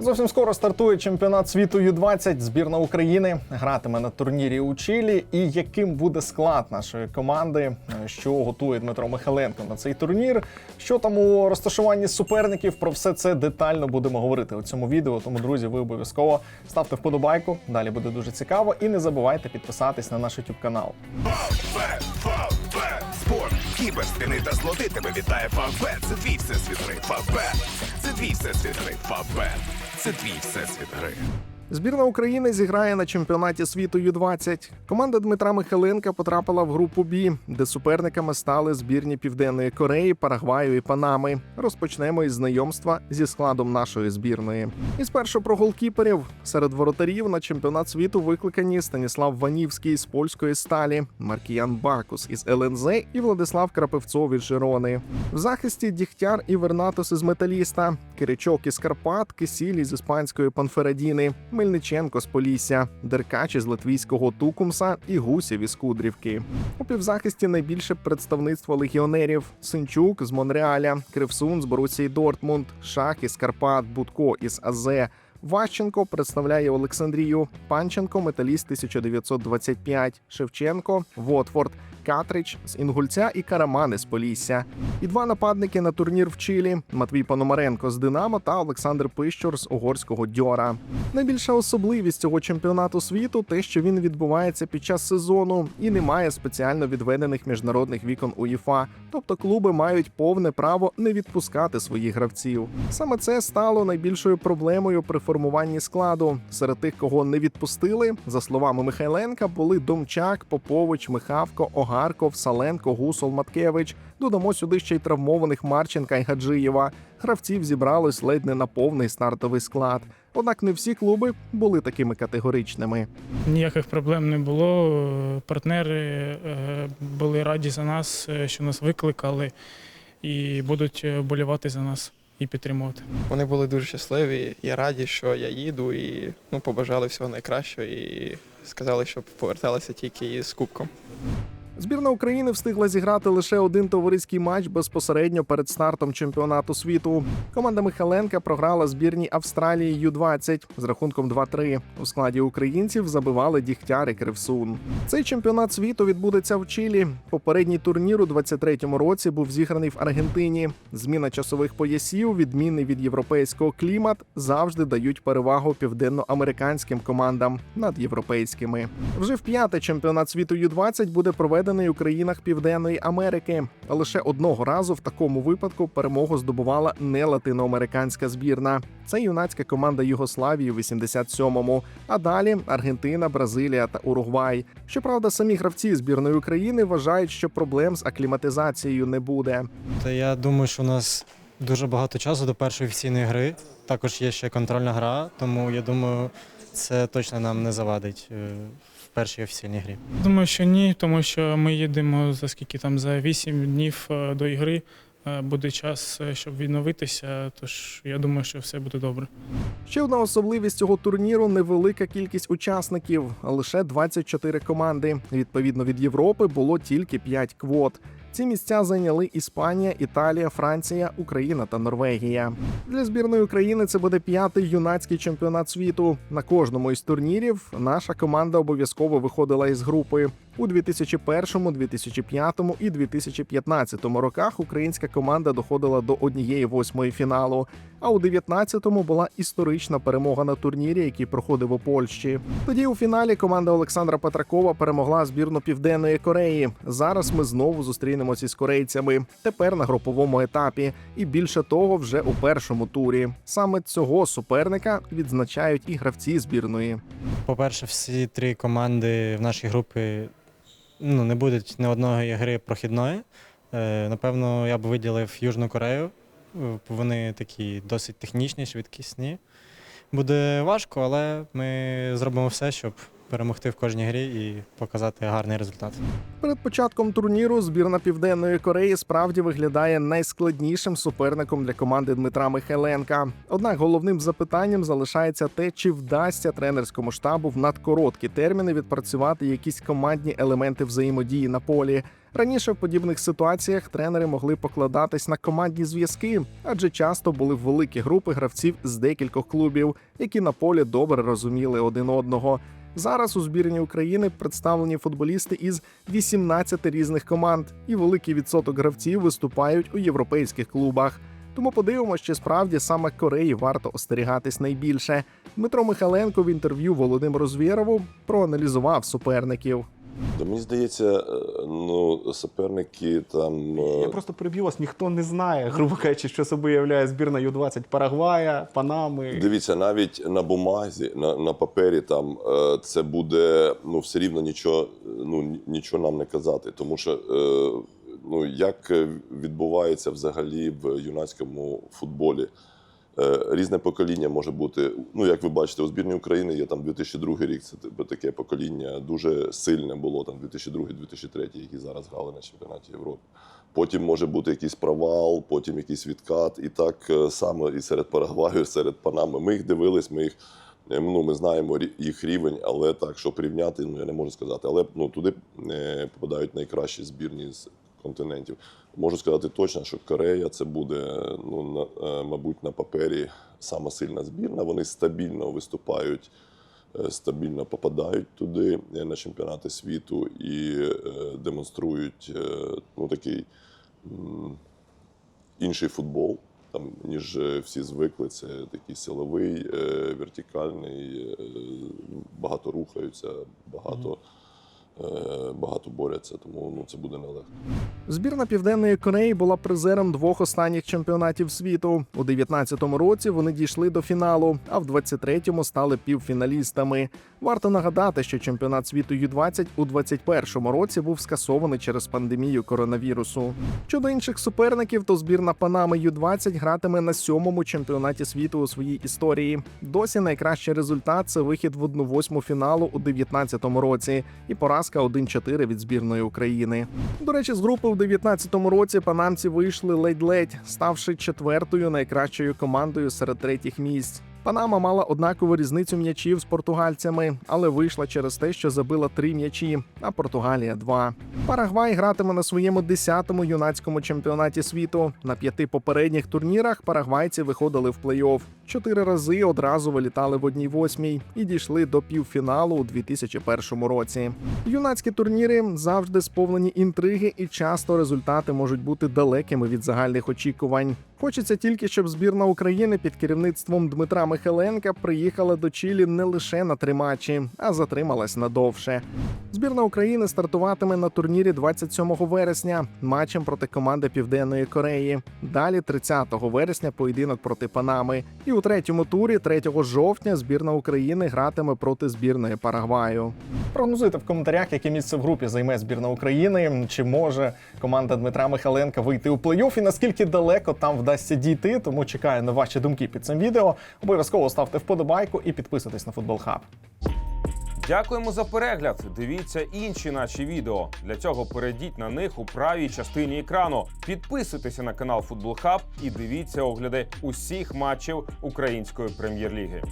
Зовсім скоро стартує чемпіонат світу Ю-20. Збірна України гратиме на турнірі у Чилі. І яким буде склад нашої команди, що готує Дмитро Михайленко на цей турнір? Що там у розташуванні суперників? Про все це детально будемо говорити у цьому відео. Тому, друзі, ви обов'язково ставте вподобайку. Далі буде дуже цікаво. І не забувайте підписатись на наш YouTube канал. Спорт, кіберспіни та злоти тебе вітає Фавбет. Це твій всесвіт гри. Фавбет, це твій всесвіт гри. Фавбет, це твій всесвіт гри. Збірна України зіграє на чемпіонаті світу Ю-20. Команда Дмитра Михайленка потрапила в групу Бі, де суперниками стали збірні Південної Кореї, Парагваю і Панами. Розпочнемо із знайомства зі складом нашої збірної. І спершу про голкіперів серед воротарів на чемпіонат світу викликані Станіслав Ванівський з польської сталі, Маркіян Бакус із ЛНЗ і Владислав Крапивцов із Жирони. В захисті Дігтяр і Вернатос із металіста, Киричок із Карпат, Кисіль із іспанської Панферадіни, Мельниченко з Полісся, Деркач із латвійського Тукумса і Гусєв із Кудрівки. У півзахисті найбільше представництво легіонерів: Синчук з Монреаля, Кривсун з Борусії Дортмунд, Шах із Карпат, Будко із Азе. Ващенко представляє Олександрію, Панченко металіст 1925, Шевченко, Вотфорд, Катрич з Інгульця і Карамани з Полісся. І два нападники на турнір в Чилі: Матвій Пономаренко з Динамо та Олександр Пищур з угорського Дьора. Найбільша особливість цього чемпіонату світу те, що він відбувається під час сезону і не має спеціально відведених міжнародних вікон УЄФА. Тобто клуби мають повне право не відпускати своїх гравців. Саме це стало найбільшою проблемою при формуванні складу. Серед тих, кого не відпустили, за словами Михайленка, були Домчак, Попович, Михавко, Огарков, Саленко, Гусол, Маткевич. Додамо сюди ще й травмованих Марченка і Гаджиєва. Гравців зібралось ледь не на повний стартовий склад. Однак не всі клуби були такими категоричними. Ніяких проблем не було. Партнери е, були раді за нас, е, що нас викликали, і будуть е, вболівати за нас і підтримувати. Вони були дуже щасливі і раді, що я їду, і ну, побажали всього найкращого і сказали, щоб поверталися тільки із кубком. Збірна України встигла зіграти лише один товариський матч безпосередньо перед стартом чемпіонату світу. Команда Михаленка програла збірній Австралії Ю-20 з рахунком 2-3. У складі українців забивали Дігтяр і Кривсун. Цей чемпіонат світу відбудеться в Чилі. Попередній турнір у 23-му році був зіграний в Аргентині. Зміна часових поясів, відмінний від європейського клімат, завжди дають перевагу південноамериканським командам над європейськими. Вже в п'яте чемпіонат світу Ю-20 буде проведений у країнах Південної Америки. Лише одного разу в такому випадку перемогу здобувала не латиноамериканська збірна. Це юнацька команда Югославії у 87-му. А далі Аргентина, Бразилія та Уругвай. Щоправда, самі гравці збірної України вважають, що проблем з акліматизацією не буде. Та я думаю, що у нас дуже багато часу до першої офіційної гри. Також є ще контрольна гра, тому я думаю, це точно нам не завадить е, в першій офіційній грі. Думаю, що ні, тому що ми їдемо за скільки там за 8 днів е, до ігри. Е, Буде час, е, щоб відновитися, тож я думаю, що все буде добре. Ще одна особливість цього турніру невелика кількість учасників, лише 24 команди. Відповідно від Європи було тільки 5 квот. Ці місця зайняли Іспанія, Італія, Франція, Україна та Норвегія. Для збірної України це буде п'ятий юнацький чемпіонат світу. На кожному із турнірів наша команда обов'язково виходила із групи. У 2001, 2005 і 2015 роках українська команда доходила до однієї восьмої фіналу. А у 19-му була історична перемога на турнірі, який проходив у Польщі. Тоді у фіналі команда Олександра Петракова перемогла збірну Південної Кореї. Зараз ми знову зустрінемося із корейцями. Тепер на груповому етапі, і більше того, вже у першому турі. Саме цього суперника відзначають і гравці збірної. По-перше, всі три команди в нашій групі ну, не буде ні одної гри прохідної. Е, Напевно, я б виділив Южну Корею. Е, Вони такі досить технічні, швидкісні. Буде важко, але ми зробимо все, щоб перемогти в кожній грі і показати гарний результат. Перед початком турніру збірна Південної Кореї справді виглядає найскладнішим суперником для команди Дмитра Михайленка. Однак головним запитанням залишається те, чи вдасться тренерському штабу в надкороткі терміни відпрацювати якісь командні елементи взаємодії на полі. Раніше в подібних ситуаціях тренери могли покладатись на командні зв'язки, адже часто були великі групи гравців з декількох клубів, які на полі добре розуміли один одного. Зараз у збірні України представлені футболісти із 18 різних команд, і великий відсоток гравців виступають у європейських клубах. Тому подивимося, чи справді саме Кореї варто остерігатись найбільше. Дмитро Михайленко в інтерв'ю Володимиру Звєрову проаналізував суперників. Да, мені здається, е, ну, суперники там. е, Я просто переб'ю вас, ніхто не знає, грубо кажучи, що собою являє збірна Ю-20 Парагвая, Панами. Дивіться, навіть на бумазі, на, на папері там е, це буде ну, все рівно нічого, ну, нічого нам не казати. Тому що е, ну, як е, відбувається взагалі в юнацькому футболі. Е, Різне покоління може бути. Ну, як ви бачите, у збірні України є там 2002 рік. Це типу, таке покоління дуже сильне було там 2002-2003, які зараз грали на чемпіонаті Європи. Потім може бути якийсь провал, потім якийсь відкат. І так е, само і серед Парагваю, серед Панами. Ми їх дивились, ми їх. е, Ну, ми знаємо їх рівень, але так, що порівняти, ну я не можу сказати. Але ну, туди попадають найкращі збірні з континентів. Можу сказати точно, що Корея це буде, ну, на, е, мабуть, на папері сама сильна збірна. Вони стабільно виступають, е, стабільно попадають туди е, на чемпіонати світу і демонструють ну, такий інший футбол. Там, ніж всі звикли, це такий силовий, вертикальний, багато рухаються, багато, багато борються, тому ну, це буде нелегко. Збірна Південної Кореї була призером двох останніх чемпіонатів світу. У 19-му році вони дійшли до фіналу, а в 23-му стали півфіналістами. Варто нагадати, що чемпіонат світу Ю-20 у 21-му році був скасований через пандемію коронавірусу. Щодо інших суперників, то збірна Панами Ю-20 гратиме на сьомому чемпіонаті світу у своїй історії. Досі найкращий результат це вихід в 1-8 фіналу у 19-му році і поразка 1-4 від збірної України. До речі, з групи в 19-му році панамці вийшли ледь-ледь, ставши четвертою найкращою командою серед третіх місць. Панама мала однакову різницю м'ячів з португальцями, але вийшла через те, що забила три м'ячі, а Португалія два. Парагвай гратиме на своєму 10-му юнацькому чемпіонаті світу. На п'яти попередніх турнірах парагвайці виходили в плей-офф. Чотири рази одразу вилітали в одній восьмій і дійшли до півфіналу у 2001 році. Юнацькі турніри завжди сповнені інтриги, і часто результати можуть бути далекими від загальних очікувань. Хочеться тільки, щоб збірна України під керівництвом Дмитра Михайленка приїхала до Чилі не лише на три матчі, а затрималась надовше. Збірна України стартуватиме на турнірі 27 вересня матчем проти команди Південної Кореї. Далі 30 вересня поєдинок проти Панами. І у третьому турі, 3 жовтня, збірна України гратиме проти збірної Парагваю. Прогнозуйте в коментарях, яке місце в групі займе збірна України. Чи може команда Дмитра Михайленка вийти у плей-офф і наскільки далеко там вдасться дійти? Тому чекаю на ваші думки під цим відео. Обов'язково ставте вподобайку і підписуйтесь на футбол хаб. Дякуємо за перегляд. Дивіться інші наші відео. Для цього перейдіть на них у правій частині екрану. Підписуйтеся на канал Футбол Хаб і дивіться огляди усіх матчів української прем'єр-ліги.